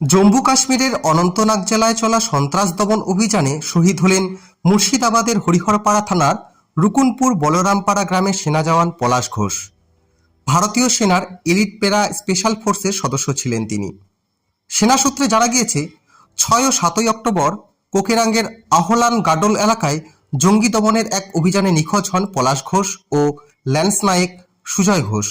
জম্মু কাশ্মীরের অনন্তনাগ জেলায় চলা সন্ত্রাস দমন অভিযানে শহীদ হলেন মুর্শিদাবাদের হরিহরপাড়া থানার রুকুনপুর বলরামপাড়া গ্রামের সেনা জওয়ান পলাশ ঘোষ। ভারতীয় সেনার এলিট প্যারা স্পেশাল ফোর্সের সদস্য ছিলেন তিনি। সেনা সূত্রে জানা গিয়েছে, ছয় ও সাতই অক্টোবর কোকেরাঙ্গের আহলান গাডল এলাকায় জঙ্গি দমনের এক অভিযানে নিখোঁজ হন পলাশ ঘোষ ও ল্যান্স নায়েক সুজয় ঘোষ।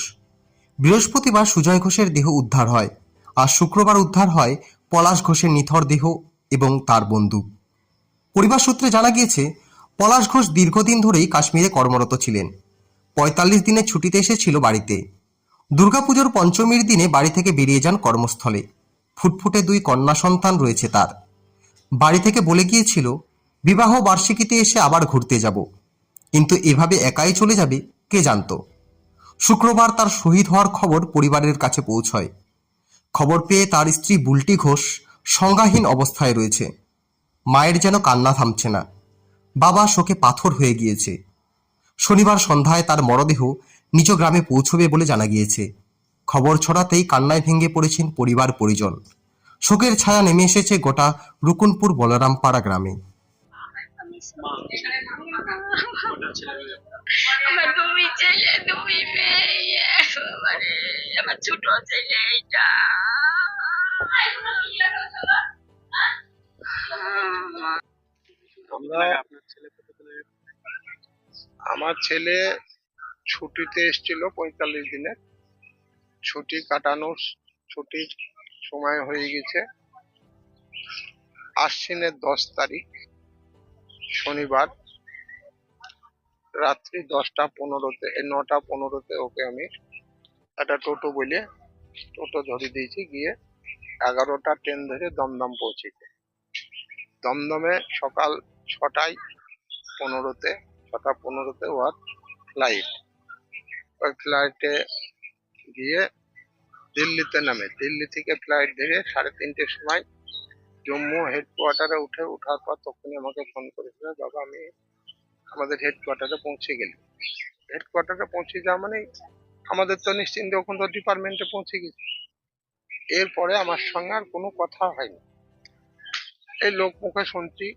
বৃহস্পতিবার সুজয় ঘোষের দেহ উদ্ধার হয়। আর শুক্রবার উদ্ধার হয় পলাশ ঘোষের নিথর দেহ এবং তার বন্ধু পরিবার সূত্রে জানা গিয়েছে, পলাশ ঘোষ দীর্ঘদিন ধরেই কাশ্মীরে কর্মরত ছিলেন। পঁয়তাল্লিশ দিনের ছুটিতে এসেছিল বাড়িতে। দুর্গাপুজোর পঞ্চমীর দিনে বাড়ি থেকে বেরিয়ে যান কর্মস্থলে। ফুটফুটে দুই কন্যা সন্তান রয়েছে তার। বাড়ি থেকে বলে গিয়েছিল, বিবাহ বার্ষিকীতে এসে আবার ঘুরতে যাব। কিন্তু এভাবে একাই চলে যাবে, কে জানতো? শুক্রবার তার শহীদ হওয়ার খবর পরিবারের কাছে পৌঁছয়। খবর পেয়ে তার স্ত্রী বুলটি ঘোষ সংজ্ঞাহীন অবস্থায় রয়েছে। মায়ের যেন কান্না থামছে না। বাবা শোকে পাথর হয়ে গিয়েছে। শনিবার সন্ধ্যায় তার মরদেহ নিজ গ্রামে পৌঁছবে বলে জানা গিয়েছে। খবর ছড়াতেই কান্নায় ভেঙে পড়েছেন পরিবার পরিজন। শোকের ছায়া নেমে এসেছে গোটা রুকুনপুর বলরামপাড়া গ্রামে। আমার ছোট ছেলে আমরা আমার ছেলে ছুটিতে এসেছিল পঁয়তাল্লিশ দিনের ছুটি কাটানোর ছুটির সময় হয়ে গেছে। আশ্বিনের দশ তারিখ শনিবার। রাত্রি দশটা পনেরোতে নটা পনেরোতে ওকে আমি একটা টোটো বলে টোটো ধরে দিয়েছি। গিয়ে এগারোটা ট্রেন ধরে দমদম পৌঁছেছে। দমদমে সকাল ছটায় পনেরোতে, ছটা পনেরোতে ওর ফ্লাইট ওই ফ্লাইটে গিয়ে দিল্লিতে নামে। দিল্লি থেকে ফ্লাইট ধরে সাড়ে তিনটের সময় জম্মু হেডকোয়ার্টারে উঠে ওঠার পর তখনই আমাকে ফোন করেছিল, বাবা, আমি আমাদের হেডকোয়ার্টারে পৌঁছে গেলি হেডকোয়ার্টারে পৌঁছে যাওয়া মানে আমাদের তো নিশ্চিন্তে ওখান তো ডিপার্টমেন্টে পৌঁছে গেছি। এরপরে আমার সঙ্গে আর কোনো কথা হয়নি। এই লোক মুখে শুনছি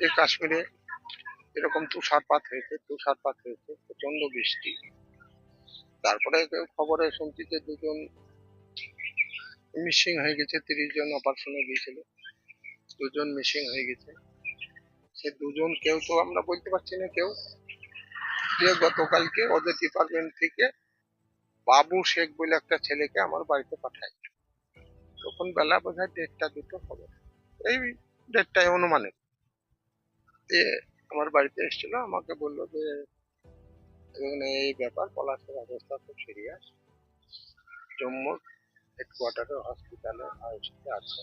যে কাশ্মীরে এরকম তুষারপাত হয়েছে তুষারপাত হয়েছে প্রচণ্ড বৃষ্টি। তারপরে খবরে শুনছি যে দুজন মিসিং হয়ে গেছে, তিরিশ জন অপারেশনে গিয়েছিল দুজন মিসিং হয়ে গেছে। সে দুজন কেউ তো আমরা বলতে পারছি না কেউ। যে গতকালকে ওদের ডিপার্টমেন্ট থেকে বাবু শেখ বলে একটা ছেলেকে আমার বাড়িতে পাঠায়। তখন বেলা বোধহয় দেড়টা, দুটো হবে। এই ডেটটাই অনুমানে যে আমার বাড়িতে এসেছিল, আমাকে বলল যে, এখানে এই ব্যাপার, পলাশের অবস্থা খুব সিরিয়াস জম্মুর হেডকোয়ার্টারে হসপিটালে আইসিতে আছে।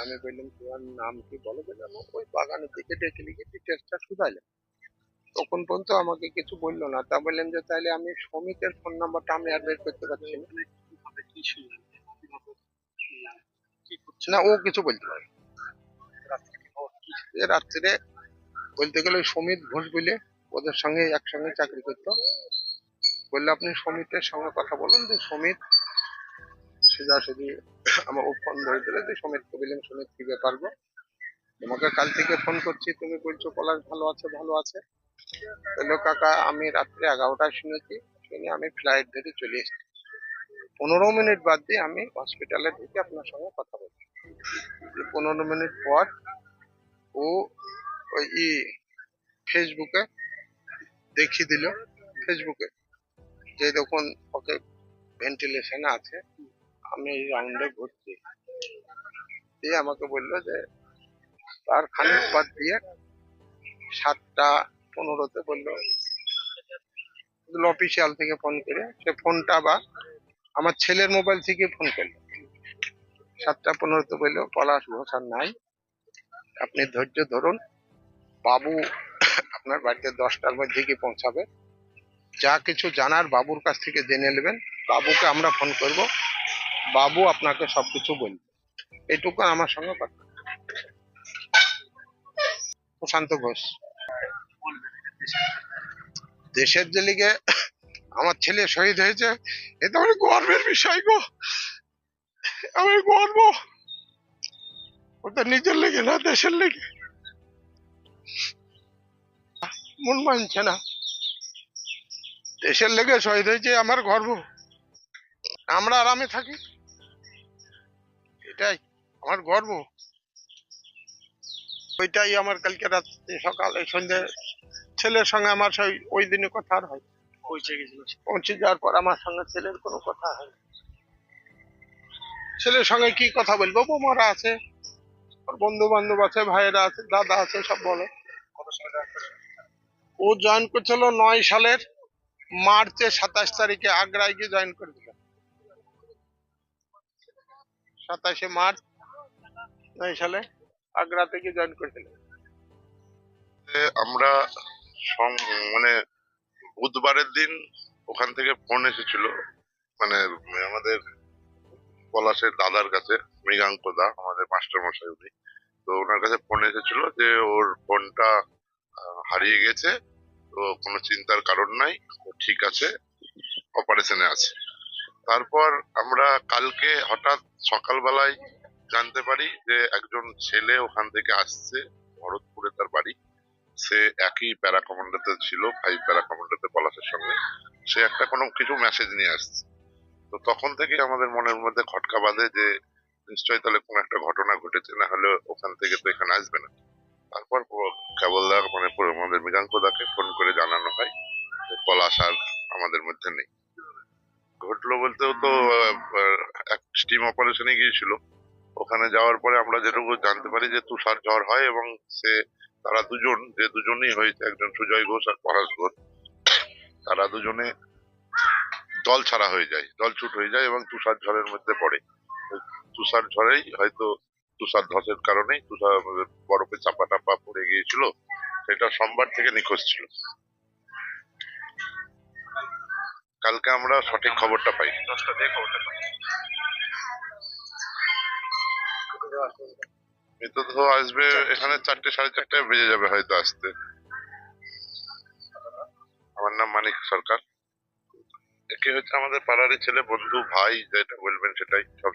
আমি বললাম, তোমার নাম কি বলো? বললাম ওই বাগানের দিকে ডেকে লিখে ডিটেলসটা শুধাইলাম। তখন পর্যন্ত আমাকে কিছু বলল না। তা বললাম যে, তাহলে আমি শ্রমিকের ফোন নাম্বারটা আমি আর বের করতে পারছি না। না, ও কিছু বলতে পারে রাত্রে বলতে গেলে সমিত ঘোষ বলে ওদের সঙ্গে একসঙ্গে চাকরি করতো। বললে, আপনি সমিতের সঙ্গে কথা বলুন যে সমিত সোজাসুজি আমার ও ফোন ধরে দিলে যে, সমিতকে বললাম, সমিত, কি ব্যাপার গো? তোমাকে কাল থেকে ফোন করছি, তুমি বলছো পলাশ ভালো আছে ভালো আছে। বলল, কাকা, আমি রাত্রে এগারোটায় শুনেছি, শুনে আমি ফ্লাইট ধরে চলে এসেছি। পনেরো মিনিট বাদ দিয়ে আমি হসপিটালে ঢুকে আপনার সঙ্গে কথা বলছি। পনেরো মিনিট পর ও ওই ফেসবুকে দেখিয়ে দিল। ফেসবুকে যে দেখুন, ওকে ভেন্টিলেশনে আছে। আমি এই রাউন্ডে ঘুরছি দিয়ে আমাকে বলল যে তার খানিক বাদ দিয়ে সাতটা পনেরোতে বলল অফিসিয়াল থেকে ফোন করে, সে ফোনটা বা আমার ছেলের মোবাইল থেকে ফোন করল। সাতটা পনেরোতে বলল, পলাশ আর নাই। আপনি ধৈর্য ধরুন। বাবু আপনার বাড়িতে দশটার মধ্যে গিয়ে পৌঁছাবে। যা কিছু জানার বাবুর কাছ থেকে জেনে নেবেন। বাবুকে আমরা ফোন করব। বাবু আপনাকে সবকিছু বলবে। এটুকু আমার সঙ্গে কথা। প্রশান্ত ঘোষ। দেশের যে লিগে আমার ছেলে শহীদ হয়েছে। এটা আমার গর্বের বিষয় গো। আমি গর্ব। ওটা নিজের লেগে না, দেশের লেগে। মন মানছে না। দেশের লেগে শহীদ হয়েছে, আমার গর্ব। আমরা আরামে থাকি। এটাই, আমার গর্ব। ওইটাই আমার কালকে রাত্রে সকালে সন্ধ্যে ছেলের সঙ্গে আমার ওই দিনে কথা আর হয়। পৌঁছে গেছিল। পৌঁছে যাওয়ার পর আমার সঙ্গে ছেলের কোনো কথা হয় ছেলের সঙ্গে কি কথা বলব? বৌমারা আছে ওর বন্ধু বান্ধব আছে ভাইয়েরা আছে দাদা আছে সব বলে। ও জয়েন করছিল নয় সালের মার্চের সাতাশ তারিখে আগ্রায় গিয়ে জয়েন করেছিল সাতাশে মার্চ নয় সালে আগ্রা থেকে জয়েন করেছিল। আমরা মানে বুধবারের দিন ওখান থেকে ফোন এসেছিল মানে আমাদের পলাশের দাদার কাছে, মৃগাঙ্ক দা, আমাদের মাস্টার মশাই উনি। তো ওনার কাছে ফোন এসেছিল যে ওর ফোনটা হারিয়ে গেছে, তো কোনো চিন্তার কারণ নাই, ও ঠিক আছে অপারেশনে আছে। তারপর আমরা কালকে হঠাৎ সকালবেলায় জানতে পারি যে একজন ছেলে ওখান থেকে আসছে, ভরতপুরে তার বাড়ি। সে একই প্যারা কমান্ডোতে ছিল ফাইভ প্যারা পলাশের সঙ্গে। সে একটা কোনো কিছু মেসেজ নিয়ে আসছে। তো তখন থেকে আমাদের মনের মধ্যে খটকা বাঁধে যে, নিশ্চয়ই তাহলে কোনো একটা ঘটনা ঘটেছে, না হলে ওখান থেকে তো এখানে আসবে না। তারপর কেবলদার মানে আমাদের মৃগাঙ্কদাকে ফোন করে জানানো হয় যে পলাশ আর আমাদের মধ্যে নেই। ঘটলো বলতেও তো এক স্টিম অপারেশনে গিয়েছিল। ওখানে যাওয়ার পরে আমরা যেটুকু জানতে পারি যে, তুষার ঝড় হয় এবং সে, তারা দুজন, যে দুজনই হয়েছে, একজন সুজয় ঘোষ আর পরাশ ঘোষ তারা দুজনে জল ছাড়া হয়ে যায় জল ছুট হয়ে যায় এবং তুষার ঝড়ের মধ্যে পড়ে। তুষার ঝড়েই হয়তো তুষার ধসের কারণেই তুষার বরফে চাপা টাপা পড়ে গিয়েছিল সেটা সোমবার থেকে নিখোঁজ ছিল। কালকে আমরা সঠিক খবরটা পাই। দশটা দিয়ে খবরটা পাই। মৃতদেহ আসবে এখানে চারটে সাড়ে চারটে বেজে যাবে হয়তো আসতে। আমার নাম মানিক সরকার। একে হচ্ছে আমাদের পাড়ারই ছেলে, বন্ধু, ভাই, যেটা বলবেন সেটাই সব